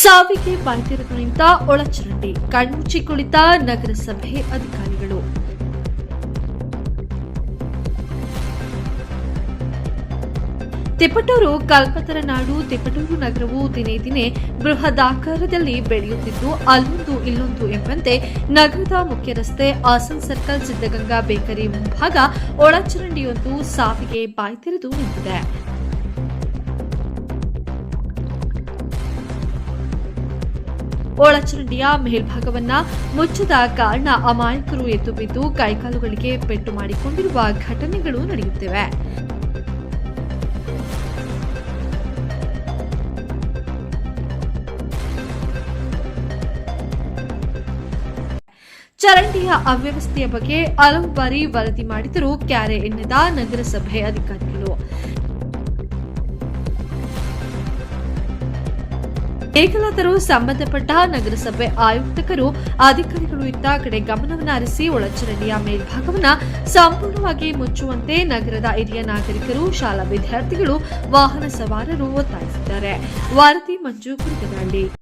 ಸಾವಿಗೆ ಬಾಯ್ತಿರುಗಳಿಂದ ಒಳಚರಂಡಿ ಕಣ್ಮುಚ್ಚಿ ಕುಳಿತ ನಗರಸಭೆ ಅಧಿಕಾರಿಗಳು. ತಿಪಟೂರು ಕಲ್ಪತರ ನಾಡು ತಿಪಟೂರು ನಗರವು ದಿನೇ ದಿನೇ ಬೃಹದಾಕಾರದಲ್ಲಿ ಬೆಳೆಯುತ್ತಿದ್ದು, ಅಲ್ಲೊಂದು ಇಲ್ಲೊಂದು ಎಂಬಂತೆ ನಗರದ ಮುಖ್ಯ ರಸ್ತೆ ಆಸನ್ ಸರ್ಕಲ್ ಸಿದ್ದಗಂಗಾ ಬೇಕರಿ ಮುಂಭಾಗ ಒಳಚರಂಡಿಯೊಂದು ಸಾವಿಗೆ ಬಾಯ್ತಿರಿದು ನಿಂತಿದೆ. ಒಳಚರಂಡಿಯ ಮೇಲ್ಭಾಗವನ್ನ ಮುಚ್ಚದ ಕಾರಣ ಅಮಾಯಕರು ಎದ್ದು ಬಿದ್ದು ಕೈಕಾಲುಗಳಿಗೆ ಪೆಟ್ಟು ಮಾಡಿಕೊಂಡಿರುವ ಘಟನೆಗಳು ನಡೆಯುತ್ತಿವೆ. ಚರಂಡಿಯ ಅವ್ಯವಸ್ಥೆಯ ಬಗ್ಗೆ ಹಲವು ಬಾರಿ ವರದಿ ಮಾಡಿದರೂ ಕ್ಯಾರೆ ಎನ್ನದ ನಗರಸಭೆ ಅಧಿಕಾರಿಗಳು. ಏಕಲಾದರೂ ಸಂಬಂಧಪಟ್ಟ ನಗರಸಭೆ ಆಯುಕ್ತಕರು ಅಧಿಕಾರಿಗಳು ಇತ್ತ ಕಡೆ ಗಮನವನ್ನು ಹರಿಸಿ ಒಳಚರಂಡಿಯ ಮೇಲ್ಭಾಗವನ್ನ ಸಂಪೂರ್ಣವಾಗಿ ಮುಚ್ಚುವಂತೆ ನಗರದ ಹಿರಿಯ ನಾಗರಿಕರು, ಶಾಲಾ ವಿದ್ಯಾರ್ಥಿಗಳು ವಾಹನ ಸವಾರರು ಒತ್ತಾಯಿಸಿದ್ದಾರೆ. ವಾರತಿ ಮಂಜು ಕುರುಗನಹಳ್ಳಿ